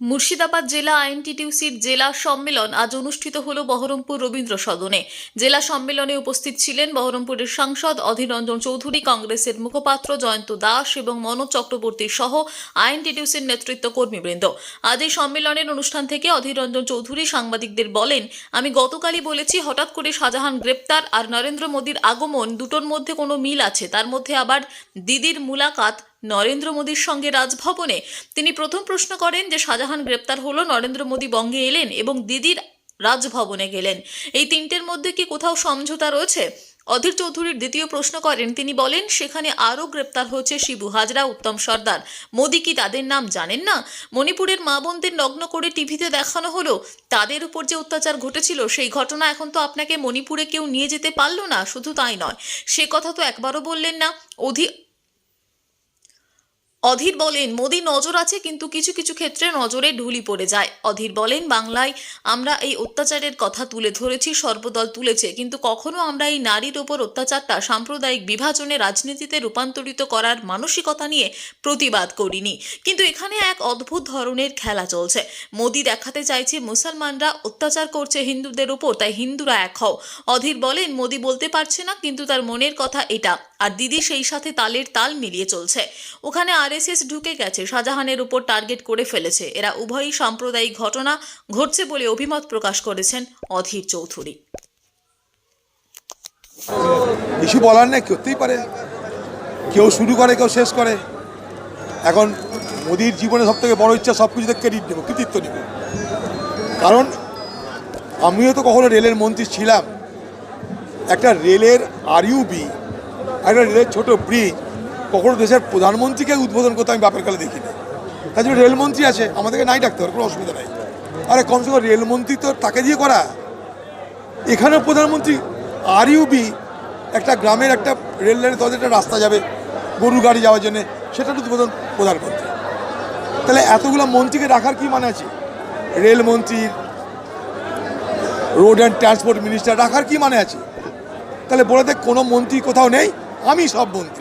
মুর্শিদাবাদ জেলা আইনটিটিউসির জেলা সম্মেলন আজ অনুষ্ঠিত হল বহরমপুর রবীন্দ্র সদনে। জেলা সম্মেলনে উপস্থিত ছিলেন বহরমপুরের সাংসদ অধীর রঞ্জন চৌধুরী, কংগ্রেসের মুখপাত্র জয়ন্ত দাস এবং মনোজ চক্রবর্তী সহ আইনটিটিউসির নেতৃত্ব কর্মীবৃন্দ। আজ এই সম্মেলনের অনুষ্ঠান থেকে অধীর রঞ্জন চৌধুরী সাংবাদিকদের বলেন, আমি গতকালই বলেছি, হঠাৎ করে শাহজাহান গ্রেপ্তার আর নরেন্দ্র মোদীর আগমন, দুটোর মধ্যে কোনো মিল আছে। তার মধ্যে আবার দিদির মুলাকাত নরেন্দ্র মোদীর সঙ্গে রাজভবনে। তিনি প্রথম প্রশ্ন করেন যে, শাহজাহান গ্রেপ্তার হলো, নরেন্দ্র মোদী বঙ্গে এলেন এবং দিদির রাজভবনে গেলেন। এই তিনটের মধ্যে কি কোথাও সমঝোতা রয়েছে? অধীর চৌধুরীর দ্বিতীয় প্রশ্ন করেন, তিনি বলেন, সেখানে আরও গ্রেপ্তার হয়েছে শিবু, হাজরা, উত্তম সর্দার। মোদী কি তাদের নাম জানেন না? মণিপুরের মা বোনদের নগ্ন করে টিভিতে দেখানো হলো। তাদের উপর যে অত্যাচার ঘটেছিল, সেই ঘটনা এখন তো আপনাকে মণিপুরে কেউ নিয়ে যেতে পারল না, শুধু তাই নয়। সে কথা তো একবারও বললেন না। অধি অধীর বলেন, মোদি নজর আছে, কিন্তু কিছু কিছু ক্ষেত্রে নজরে ঢুলি পড়ে যায়। অধীর বলেন, বাংলায় আমরা এই অত্যাচারের কথা তুলে ধরেছি, সর্বদল তুলেছে, কিন্তু কখনো আমরা এই নারীর ওপর অত্যাচারটা সাম্প্রদায়িক বিভাজনে রাজনীতিতে রূপান্তরিত করার মানসিকতা নিয়ে প্রতিবাদ করিনি। কিন্তু এখানে এক অদ্ভুত ধরনের খেলা চলছে। মোদি দেখাতে চাইছে, মুসলমানরা অত্যাচার করছে হিন্দুদের ওপর, তাই হিন্দুরা এক হও। অধীর বলেন, মোদি বলতে পারছে না, কিন্তু তার মনের কথা এটা। আর দিদি সেই সাথে তালের তাল মিলিয়ে চলছে। ওখানে আরএসএস ঢুকে গেছে, শাহজাহানের উপর টার্গেট করে ফেলেছে। এরা উভয়ই সাম্প্রদায়িক ঘটনা ঘটছে বলে অভিমত প্রকাশ করেছেন অধীর চৌধুরী। কিছু বলার নেই, করতেই পারে। কেউ শুরু করে, কেউ শেষ করে। এখন মোদির জীবনে সব থেকে বড় ইচ্ছা সব কিছুতে ক্রেডিট নেব, কৃতিত্ব নেব। কারণ আমিও তো কখনো রেলের মন্ত্রী ছিলাম। একটা রেলের আর আরইউবি একটা রেলের ছোট ব্রিজ কখনো দেশের প্রধানমন্ত্রীকে উদ্বোধন করতে আমি বাপের কালে দেখিনি। জন্য রেলমন্ত্রী আছে, আমাদেরকে নাই ডাকতে হবে, কোনো অসুবিধা নাই। আরে কমসে কম রেলমন্ত্রী তো তাকে দিয়ে করা। এখানে প্রধানমন্ত্রী আরইউবি একটা গ্রামের একটা রেল লাইনে তাদের একটা রাস্তা যাবে গরু গাড়ি যাওয়ার জন্য সেটা উদ্বোধন প্রধানমন্ত্রী। তাহলে এতগুলো মন্ত্রীকে রাখার কি মানে আছে? রেলমন্ত্রী, রোড অ্যান্ড ট্রান্সপোর্ট মিনিস্টার, রাখার কি মানে আছে? তাহলে বলে দেখ কোনো মন্ত্রী কোথাও নেই, আমি সব মন্ত্রী।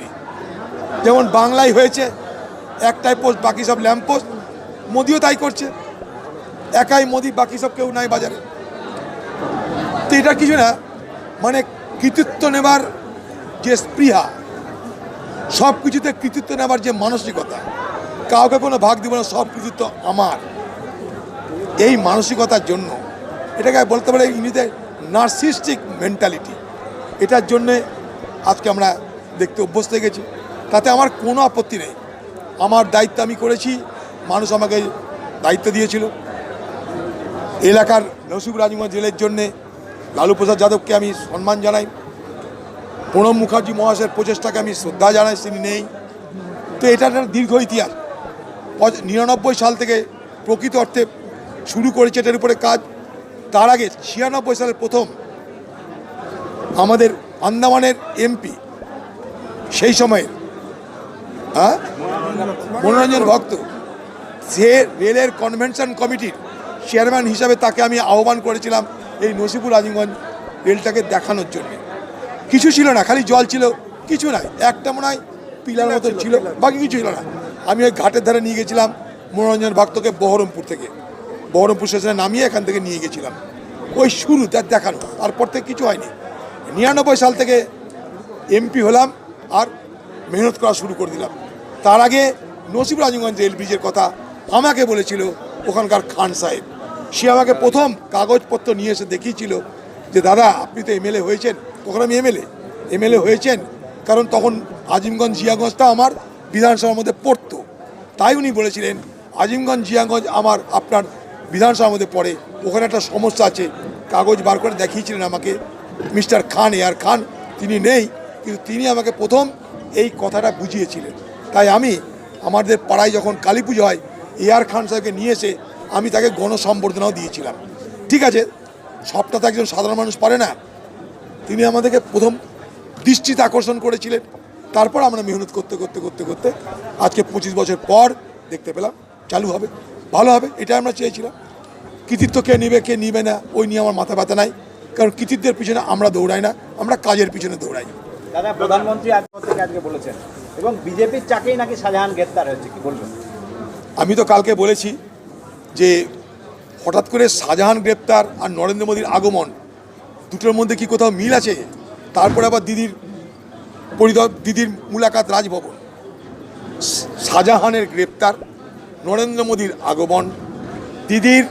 যেমন বাংলায় হয়েছে, একটাই পোস্ট বাকি সব ল্যাম্প পোস্ট মোদিও তাই করছে। একাই মোদি, বাকি সব কেউ নাই বাজারে। তো এটা কিছু না মানে কৃতিত্ব নেবার যে স্পৃহা, সব কিছুতে কৃতিত্ব নেবার যে মানসিকতা, কাউকে কোনো ভাগ দিব না, সব কৃতিত্ব আমার। এই মানসিকতার জন্য, এটাকে বলতে পারে ইংরেজিতে নার্সিস্টিক মেন্টালিটি এটার জন্যে আজকে আমরা দেখতে অভ্যস্ত হয়ে গেছি। তাতে আমার কোনো আপত্তি নেই। আমার দায়িত্ব আমি করেছি, মানুষ আমাকে দায়িত্ব দিয়েছিল। এলাকার নসিব রাজগঞ্জ জেলের জন্যে লালু প্রসাদ যাদবকে আমি সম্মান জানাই। প্রণব মুখার্জি মহাশয়ের প্রচেষ্টাকে আমি শ্রদ্ধা জানাই, তিনি নেই। তো এটা একটা দীর্ঘ ইতিহাস। নিরানব্বই সাল থেকে প্রকৃত অর্থে শুরু করেছে এটার উপরে কাজ। তার আগে ছিয়ানব্বই সালের প্রথম আমাদের আন্দামানের এমপি সেই সময়ের হ্যাঁ? মনোরঞ্জন ভক্ত। সে রেলের কনভেনশন কমিটির চেয়ারম্যান হিসাবে তাকে আমি আহ্বান করেছিলাম এই নসিপুর আজিমগঞ্জ রেলটাকে দেখানোর জন্য। কিছু ছিল না খালি জল ছিল কিছু নাই। একটা মনে হয় পিলার মতো ছিল বাকি কিছু ছিল না। আমি ওই ঘাটের ধারে নিয়ে গেছিলাম মনোরঞ্জন ভক্তকে বহরমপুর থেকে। বহরমপুর স্টেশনে নামিয়ে এখান থেকে নিয়ে গেছিলাম। ওই শুরু তার দেখানো তারপর থেকে কিছু হয়নি। নিরানব্বই সাল থেকে এমপি হলাম আর মেহনত করা শুরু করে দিলাম। তার আগে নসিব রাজগঞ্জ রেল কথা আমাকে বলেছিল ওখানকার খান সাহেব। সে আমাকে প্রথম কাগজপত্র নিয়ে এসে দেখিয়েছিল যে, দাদা, আপনি তো এমএলএ হয়েছেন। তখন আমি এমএলএ। এমএলএ হয়েছেন কারণ তখন আজিমগঞ্জ জিয়াগঞ্জটা আমার বিধানসভার মধ্যে পড়তো। তাই উনি বলেছিলেন, আজিমগঞ্জ জিয়াগঞ্জ আমার আপনার বিধানসভার মধ্যে পড়ে। ওখানে একটা সমস্যা আছে। কাগজ বার করে দেখিয়েছিলেন আমাকে। মিস্টার খান এয়ার খান, তিনি নেই, কিন্তু তিনি আমাকে প্রথম এই কথাটা বুঝিয়েছিলেন। তাই আমি আমাদের পাড়ায় যখন কালী পুজো হয় এয়ার খান সাহেবকে নিয়ে এসে আমি তাকে গণসম্বর্ধনাও দিয়েছিলাম। ঠিক আছে, সবটা তো একজন সাধারণ মানুষ পারে না। তিনি আমাদেরকে প্রথম দৃষ্টিতে আকর্ষণ করেছিলেন। তারপর আমরা মেহনত করতে করতে করতে করতে আজকে পঁচিশ বছর পর দেখতে পেলাম, চালু হবে, ভালো হবে, এটা আমরা চেয়েছিলাম। কৃতিত্ব কে নেবে, কে নিবে না, ওই নিয়ে আমার মাথা ব্যথা নাই। কারণ কৃতিত্বের পিছনে আমরা দৌড়াই না, আমরা কাজের পিছনে দৌড়াই। দাদা, প্রধানমন্ত্রী আজ থেকে আজকে বলেছেন, এবং বিজেপির চাকেই নাকি শাহজাহান গ্রেপ্তার হয়েছে, কি বলবেন? আমি তো কালকে বলেছি যে হঠাৎ করে শাহজাহান গ্রেপ্তার আর নরেন্দ্র মোদীর আগমন, দুটোর মধ্যে কি কোথাও মিল আছে? তারপরে আবার দিদির পরিদর, দিদির মুলাকাত রাজভবন। শাহজাহানের গ্রেপ্তার, নরেন্দ্র মোদীর আগমন, দিদির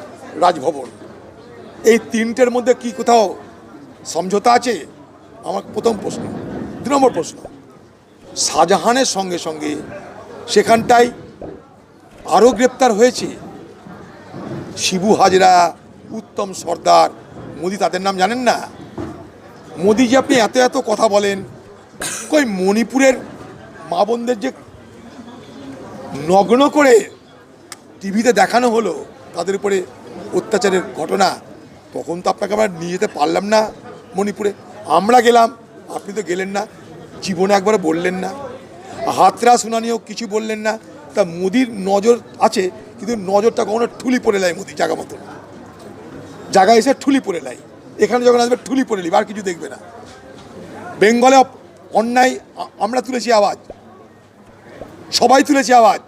রাজভবন। এই তিনটের মধ্যে কি কোথাও সমঝোতা আছে? আমার প্রথম প্রশ্ন। দু নম্বর প্রশ্ন। শাহজাহানের সঙ্গে সঙ্গে সেখানটায় আরও গ্রেপ্তার হয়েছে শিবু হাজরা, উত্তম সর্দার। মোদি তাদের নাম জানেন না? মোদি যে আপনি এত এত কথা বলেন, কই মণিপুরের মা বোনদের যে নগ্ন করে টিভিতে দেখানো হলো, তাদের উপরে অত্যাচারের ঘটনা, তখন তো আপনাকে আমরা নিয়ে যেতে পারলাম না মণিপুরে। আমরা গেলাম আপনি তো গেলেন না, জীবনে একবার বললেন না। হাতরা শুনানিও কিছু বললেন না। তা মোদির নজর আছে, কিন্তু নজরটা কখনো ঠুলি পড়ে নেয় মোদি জায়গা মতো জায়গা এসে ঠুলি পড়ে নেয় এখানে যখন আসবে ঠুলি পড়ে নিবে, আর কিছু দেখবে না। বেঙ্গলে অন্যায় আমরা তুলেছি আওয়াজ। সবাই তুলেছি আওয়াজ।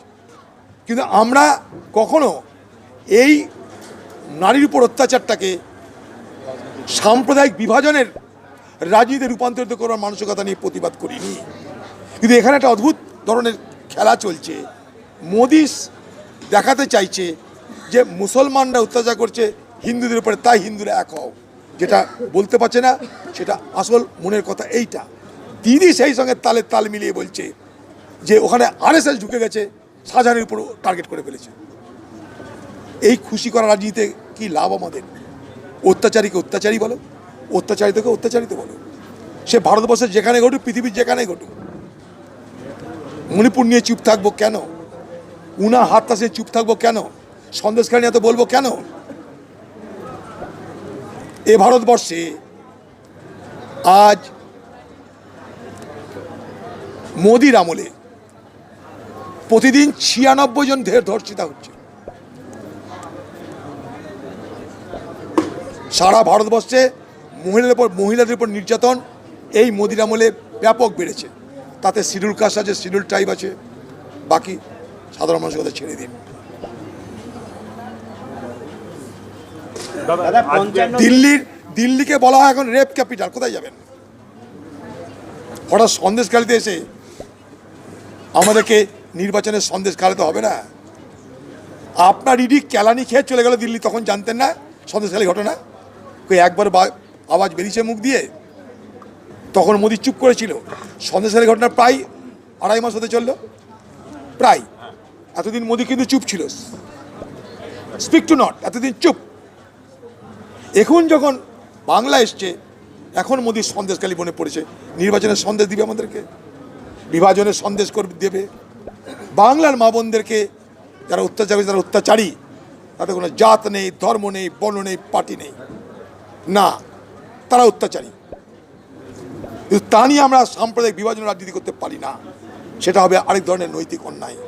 কিন্তু আমরা কখনো এই নারীর উপর অত্যাচারটাকে সাম্প্রদায়িক বিভাজনের রাজনীতিতে রূপান্তরিত করার মানসিকতা নিয়ে প্রতিবাদ করিনি। কিন্তু এখানে একটা অদ্ভুত ধরনের খেলা চলছে। মোদি দেখাতে চাইছে যে মুসলমানরা অত্যাচার করছে হিন্দুদের উপরে, তাই হিন্দুরা এক হও। যেটা বলতে পারছে না, সেটা আসল মনের কথা এইটা। দিদি সেই সঙ্গে তালে তাল মিলিয়ে বলছে যে ওখানে আরএসএস ঢুকে গেছে, শাহজাহানের উপর টার্গেট করে ফেলেছে। এই খুশি করা রাজনীতিতে কি লাভ আমাদের? অত্যাচারীকে অত্যাচারী বলো। অত্যাচারিতকে অত্যাচারিত বলো সে ভারতবর্ষের যেখানে ঘটুক, পৃথিবীর যেখানে ঘটুক। মণিপুর নিয়ে চুপ থাকব কেন? উনা হাত তাসে চুপ থাকব কেন? সন্দেশখানি এত বলব কেন? এ ভারতবর্ষে আজ মোদির আমলে প্রতিদিন ছিয়ানব্বই জন ধর্ষিতা হচ্ছে। সারা ভারতবর্ষে মহিলাদের উপর মহিলাদের উপর নির্যাতন এই মোদির আমলে ব্যাপক বেড়েছে। তাতে শিডিউল কাস্ট আছে শিডিউল ট্রাইব আছে বাকি সাধারণ মানুষের কথা ছেড়ে দিন। দিল্লির দিল্লিকে বলা হয় এখন রেপ ক্যাপিটাল কোথায় যাবেন? হঠাৎ সন্দেশ খালিতে এসে আমাদেরকে নির্বাচনের সন্দেশ খালাতে হবে না? আপনার ইডি কেলানি খেয়ে চলে গেল দিল্লি তখন জানতেন না সন্দেশখালী ঘটনা? কই একবার বা- আওয়াজ বেরিয়েছে মুখ দিয়ে। তখন মোদি চুপ করেছিল। সন্দেশখালী ঘটনা প্রায় আড়াই মাস হতে চলল। প্রায়। এতদিন মোদি কিন্তু চুপ ছিল। স্পিক টু নট এতদিন চুপ। এখন যখন বাংলা এসছে, এখন মোদির সন্দেশকালী মনে পড়েছে। নির্বাচনের সন্দেশ দিবে আমাদেরকে। বিভাজনের সন্দেশ করবে দেবে। বাংলার মা বোনদেরকে যারা অত্যাচারী যারা অত্যাচারী, তাদের কোনো জাত নেই, ধর্ম নেই, বর্ণ নেই, পার্টি নেই। না। তারা অত্যাচারী। কিন্তু তা নিয়ে আমরা সাম্প্রদায়িক বিভাজন রাজনীতি করতে পারি না। সেটা হবে আরেক ধরনের নৈতিক অন্যায়।